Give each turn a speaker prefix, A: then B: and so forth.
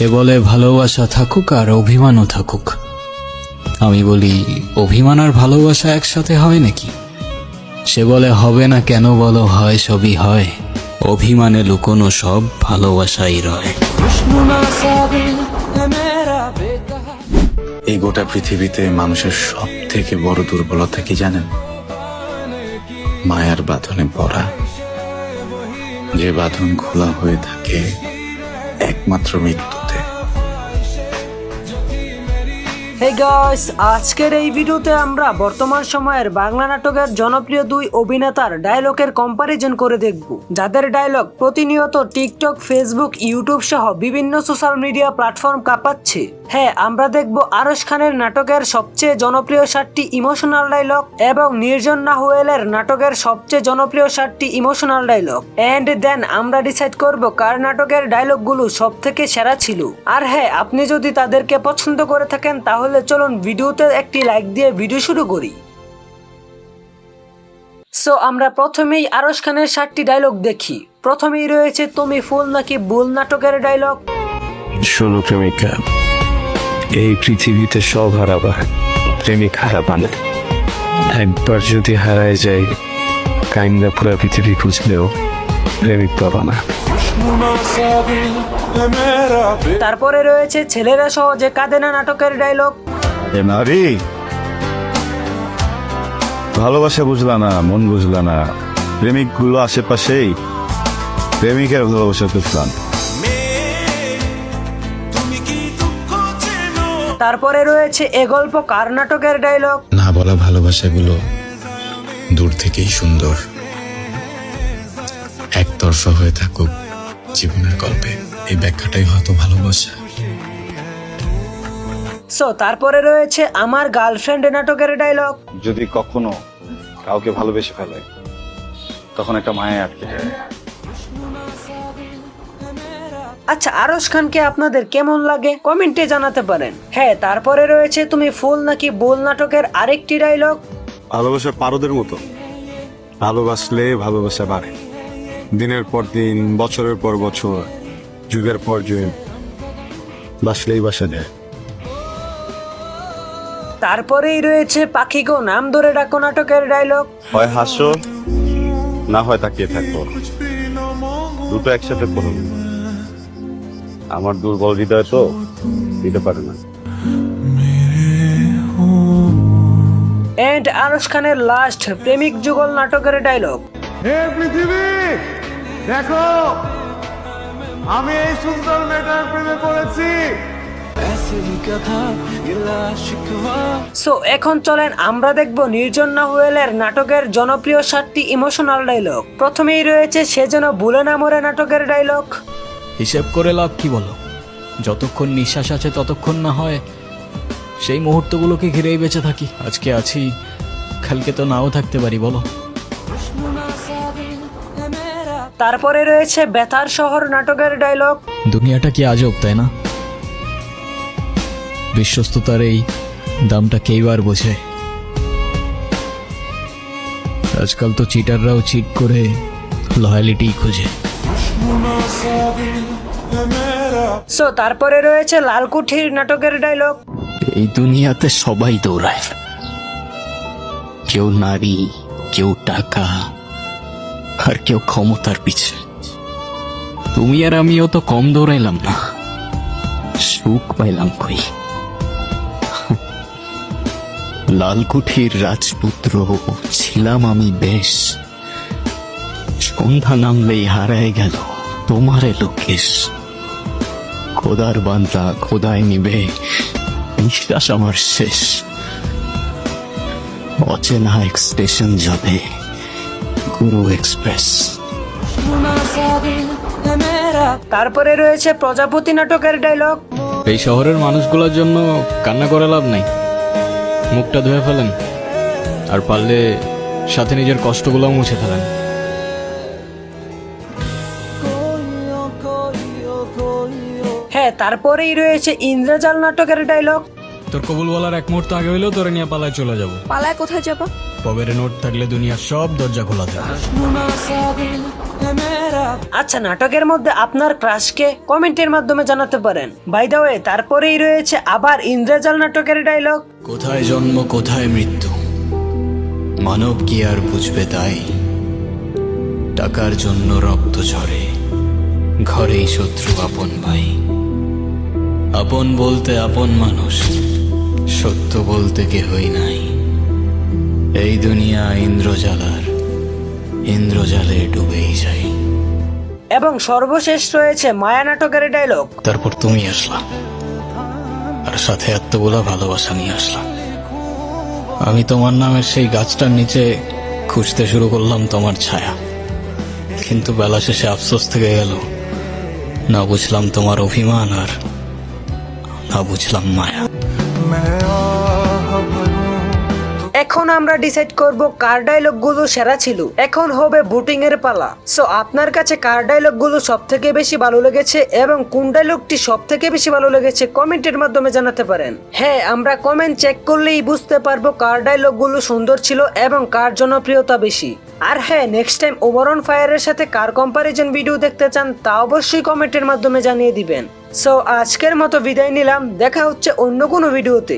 A: সে বলে, ভালোবাসা থাকুক আর অভিমানও থাকুক। আমি বলি, অভিমান আর ভালোবাসা একসাথে হয় নাকি? সে বলে, হবে না কেন বলো, হয় সবই হয়। অভিমানে লুকোনো সব ভালোবাসাই রয়।
B: এই গোটা পৃথিবীতে মানুষের সব থেকে বড় দুর্বলতা কি জানেন? মায়ার বাঁধনে পড়া। যে বাঁধন খোলা হয়ে থাকে একমাত্র মৃত্যুতে
C: গাইস আজকের এই ভিডিওতে আমরা বর্তমান সময়ের বাংলা নাটকের জনপ্রিয় দুই অভিনেতার ডায়লগের কম্পারিজন করে দেখব। যাদের ডায়লগ প্রতিনিয়ত টিকটক ফেসবুক ইউটিউব সহ বিভিন্ন সোশ্যাল মিডিয়া প্ল্যাটফর্ম কাঁপাচ্ছে। হ্যাঁ আমরা দেখব আরশ খানের নাটকের সবচেয়ে জনপ্রিয় সাতটি ইমোশনাল ডায়লগ এবং নির্জন নাহুয়েলের নাটকের সবচেয়ে জনপ্রিয় সাতটি ইমোশনাল ডায়লগ এন্ড দেন আমরা ডিসাইড করব কার নাটকের ডায়লগগুলো সব থেকে সেরা ছিল। আর হ্যাঁ আপনি যদি তাদেরকে পছন্দ করে থাকেন তাহলে চলুন ভিডিওতে একটি লাইক দিয়ে ভিডিও শুরু করি। সো আমরা প্রথমেই আরশ খানের সাতটি ডায়লগ দেখি। প্রথমেই রয়েছে তুমি ফুল নাকি বুল নাটকের ডায়লগ
D: শোনো প্রেমিকা, এই পৃথিবীতে সব হারাবা, প্রেমিক হারাবা না। একবার যদি হারায় যায়, কাইন্দা পুরা পৃথিবী খুঁজলেও প্রেমিক পাবা না।
C: তারপরে রয়েছে ছেলেরা সহজে কাঁদে না নাটকের ডায়লগ
E: এ নারী ভালোবাসা বুঝলা না মন বুঝলা না। প্রেমিকগুলো আশেপাশেই প্রেমিকের ভালোবাসা বুঝলাম
C: তারপরে রয়েছে এ গল্প কার নাটকের ডায়লগ
B: না বলা ভালোবাসাগুলো দূর থেকেই সুন্দর। একতরফা হয়ে থাকুক। জীবনের গল্পে এই ব্যাখ্যাটাই হয়তো ভালোবাসা।
C: সো তারপরে রয়েছে আমার গার্লফ্রেন্ড নাটকের ডায়লগ
E: যদি কখনো কাউকে ভালোবেসে ফেলে তখন একটা মায়ে আটকে যায়।
C: আচ্ছা আরশ খানকে আপনাদের কেমন লাগে? কমেন্টে জানাতে পারেন। হ্যাঁ তারপরে রয়েছে তুমি ফুল নাকি বোল নাটকের আরেকটি ডায়লগ
E: ভালোবাসা পারদের মতো। ভালোবাসলে ভালোবাসা বাড়ে। দিনের পর দিন বছরের পর বছর যুগের পর যুগ বাসলেই বাসা যায়।
C: তারপরেই রয়েছে পাখি গো নাম ধরে ডাকো নাটকের ডায়লগ
E: হয় হাসো না হয় তাকিয়ে থাকব দুটো একসাথে করুন আমার দুর্বল হৃদয় তো দিতে পারে না।
C: এন্ড আরশ খানের লাস্ট প্রেমিক যুগল নাটকের ডায়লগ
F: হে পৃথিবী! দেখো আমি এই সুন্দর মেয়েটার প্রেমে পড়েছি।
C: সো এখন চলেন আমরা দেখব নির্জন নাহুয়েলের নাটকের জনপ্রিয় সাতটি ইমোশনাল ডায়লগ প্রথমেই রয়েছে সে যেন ভুলে না মরে নাটকের ডায়লগ
A: হিসেব করে লাভ কি বলো? যতক্ষণ নিঃশ্বাস আছে ততক্ষণ না হয় সেই মুহূর্তগুলোকে ঘিরেই বেঁচে থাকি। আজকে আছি কালকে তো নাও থাকতে পারি বলো।
C: তারপরে রয়েছে বেতার শহর নাটকের ডায়লগ
A: দুনিয়াটা কি আজব তাই না? বিশ্বস্ততার এই দামটা কেইবার বোঝে? আজকাল তো চিটাররাও চিট করে লয়ালিটি খুঁজে।
C: সো তারপরে রয়েছে লালকুঠির নাটকের ডায়লগ
A: এই দুনিয়াতে সবাই দৌড়ায়। কেউ নারী কেউ টাকা আর কেউ ক্ষমতার পিছে। তুমি আর আমিও তো কম দৌড়াইলাম না। সুখ পাইলাম কই? লালকুঠির রাজপুত্র, ছিলাম আমি বেশ। সন্ধ্যা নামলেই হারায় গেল তোমারে লোকেশ। খোদার বান্দা খোদায় নিবে, নিঃশ্বাস আমার শেষ। অচেনা এক স্টেশন যাবে। গুরু এক্সপ্রেস
C: তারপরে রয়েছে প্রজাপতি নাটকের ডায়লগ
A: এই শহরের মানুষগুলোর জন্য কান্না করে লাভ নাই। মুখটা ধুয়ে ফেলেন। আর পারলে সাথে নিজের কষ্টগুলোও মুছে ফেলেন।
C: হ্যাঁ তারপরেই রয়েছে ইন্দ্রজাল নাটকের ডায়লগ
A: তোর কবুল বলার এক মুহূর্ত আগে হইলেও তোরে নিয়ে পালায় চলে যাব।
G: পালায় কোথায় যাবা?
A: পকেটে নোট থাকলে দুনিয়ার সব দরজা খোলা থাকে
C: আচ্ছা নাটকের মধ্যে আপনার ক্রাশকে কমেন্টের মাধ্যমে জানাতে পারেন। বাই দা ওয়ে তারপরেই রয়েছে আবার ইন্দ্রজাল নাটকের ডায়লগ
A: কোথায় জন্ম কোথায় মৃত্যু? মানব কি আর বুঝবে তাই? টাকার জন্য রক্ত ঝরে ঘরেই শত্রু আপন ভাই। আপন বলতে আপন মানুষ সত্য বলতে কেহই নাই। এই দুনিয়া ইন্দ্রজালার ইন্দ্রজালে ডুবেই যাই
C: এবং সর্বশেষ রয়েছে মায়া নাটকের ডায়লগ
A: তারপর তুমি আসলাম আর সাথে এতগুলা ভালোবাসা নিয়ে আসলাম আমি তোমার নামের সেই গাছটার নিচে খুঁজতে শুরু করলাম তোমার ছায়া। কিন্তু বেলা শেষে আফসোস থেকে গেল না বুঝলাম তোমার অভিমান আর না বুঝলাম মায়া।
C: এখন আমরা ডিসাইড করব কার ডায়লগগুলো সেরা ছিল। এখন হবে বুটিং এর পালা। সো আপনার কাছে কার ডায়লগগুলো সব থেকে বেশি ভালো লেগেছে এবং কোন ডায়লগটি সব থেকে বেশি ভালো লেগেছে কমেন্টের মাধ্যমে জানাতে পারেন। হ্যাঁ আমরা কমেন্ট চেক করলেই বুঝতে পারব কার ডায়লগগুলো সুন্দর ছিল এবং কার জনপ্রিয়তা বেশি। আর হ্যাঁ নেক্সট টাইম ওভারঅন ফায়ারের সাথে কার কম্পারিজন ভিডিও দেখতে চান, তা অবশ্যই কমেন্টের মাধ্যমে জানিয়ে দিবেন। সো আজকের মতো বিদায় নিলাম, দেখা হচ্ছে অন্য কোনো ভিডিওতে